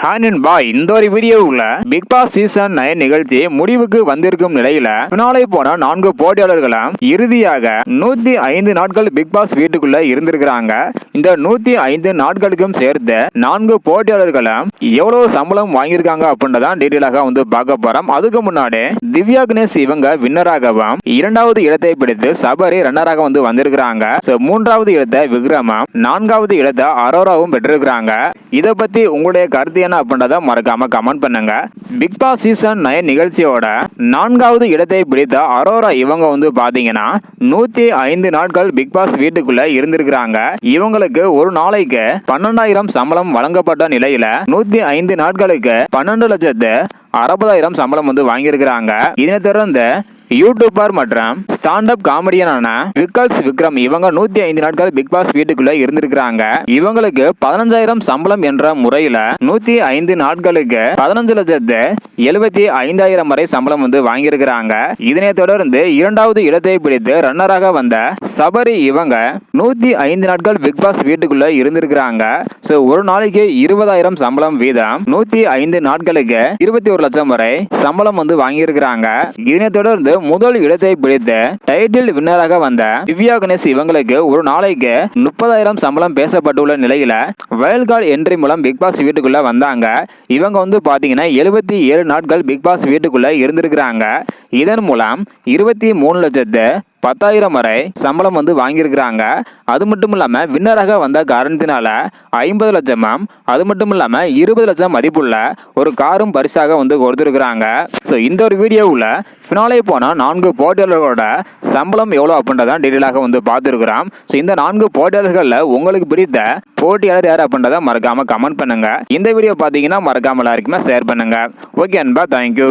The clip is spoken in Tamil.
ஹானின்பா இந்த ஒரு வீடியோவில் பிக் பாஸ் சீசன் நைன் நிகழ்ச்சி முடிவுக்கு வந்திருக்கும் நிலையில பின்னாலே போன நான்கு போட்டியாளர்களும் இறுதியாக நூத்தி ஐந்து நாட்கள் பிக் பாஸ் வீட்டுக்குள்ள இருந்திருக்கிறாங்க. இந்த நூத்தி ஐந்து நாட்களுக்கும் சேர்த்து நான்கு போட்டியாளர்களும் எவ்வளவு சம்பளம் வாங்கியிருக்காங்க அப்படின்றதான் டீட்டெயிலாக வந்து பார்க்க போறோம். அதுக்கு முன்னாடி திவ்யா கணேஷ் இவங்க வின்னராகவும் இரண்டாவது இடத்தை பிடித்து சபரி ரன்னராக வந்து வந்திருக்கிறாங்க. மூன்றாவது இடத்தை விக்ரமம் நான்காவது இடத்தை அரோராவும் பெற்றிருக்கிறாங்க. இதை பத்தி உங்களுடைய கருத்து என்ன அப்படின்றத மறக்காம கமெண்ட் பண்ணுங்க. பிக் பாஸ் சீசன் நைன் நிகழ்ச்சியோட நான்காவது இடத்தை பிடித்த அரோரா இவங்க வந்து பாத்தீங்கன்னா நூத்தி ஐந்து நாட்கள் பிக் பாஸ் வீட்டுக்குள்ள இருந்திருக்கிறாங்க. இவங்களுக்கு ஒரு நாளைக்கு பன்னெண்டாயிரம் சம்பளம் வழங்கப்பட்ட நிலையில நூத்தி ஐந்து நாட்களுக்கு பன்னெண்டு லட்சத்து அறுபதாயிரம் சம்பளம் வந்து வாங்கியிருக்கிறாங்க. இதனை தொடர்ந்து யூடியூபர் மற்றும் ஸ்டாண்ட் அப் காமெடியனான விக்கல்ஸ் விக்ரம் இவங்க நூத்தி ஐந்து நாட்கள் பிக் பாஸ் வீட்டுக்குள்ள இருந்திருக்கிறாங்க. இவங்களுக்கு பதினஞ்சாயிரம் சம்பளம் என்ற முறையில நூத்தி ஐந்து நாட்களுக்கு பதினஞ்சு லட்சத்து எழுபத்தி ஐந்தாயிரம் வரை சம்பளம் வந்து வாங்கியிருக்கிறாங்க. இதனை தொடர்ந்து இரண்டாவது இடத்தை பிடித்து ரன்னராக வந்த சபரி இவங்க நூத்தி ஐந்து நாட்கள் பிக் பாஸ் வீட்டுக்குள்ள இருந்திருக்கிறாங்க. ஸோ ஒரு நாளைக்கு இருபதாயிரம் சம்பளம் வீதம். நூத்தி ஐந்து நாட்களுக்கு இருபத்தி ஒரு லட்சம் வரை சம்பளம் வந்து வாங்கியிருக்கிறாங்க. இதனை தொடர்ந்து முதல் இடத்தை பிடித்து டைட்டில் வின்னராக வந்த திவ்யா கணேஷ் இவங்களுக்கு ஒரு நாளைக்கு முப்பதாயிரம் சம்பளம் பேசப்பட்டுள்ள நிலையில வயல் கார்டு என்ட்ரி மூலம் பிக் பாஸ் வீட்டுக்குள்ள வந்தாங்க. இவங்க வந்து பாத்தீங்கன்னா எழுபத்தி ஏழு நாட்கள் பிக் பாஸ் வீட்டுக்குள்ள இருந்திருக்கிறாங்க. இதன் மூலம் இருபத்தி மூணு லட்சத்து பத்தாயிரம் வரை சம்பளம் வந்து வாங்கியிருக்கிறாங்க. அது மட்டும் இல்லாமல் வின்னராக வந்த காரணத்தினால ஐம்பது லட்சமும். அது மட்டும் இல்லாமல் இருபது லட்சம் மதிப்புள்ள ஒரு காரும் பரிசாக வந்து கொடுத்துருக்குறாங்க. ஸோ இந்த ஒரு வீடியோவில் ஃபினாலே போனால் நான்கு போட்டியாளர்களோட சம்பளம் எவ்வளோ அப்படின்றதான் டீட்டெயிலாக வந்து பார்த்துருக்குறோம். ஸோ இந்த நான்கு போட்டியாளர்களில் உங்களுக்கு பிடித்த போட்டியாளர் யார் அப்படின்றத மறக்காமல் கமெண்ட் பண்ணுங்கள் இந்த வீடியோ பார்த்தீங்கன்னா மறக்காமல் எல்லாருக்குமே ஷேர் பண்ணுங்கள் ஓகே அன்பா தேங்க்யூ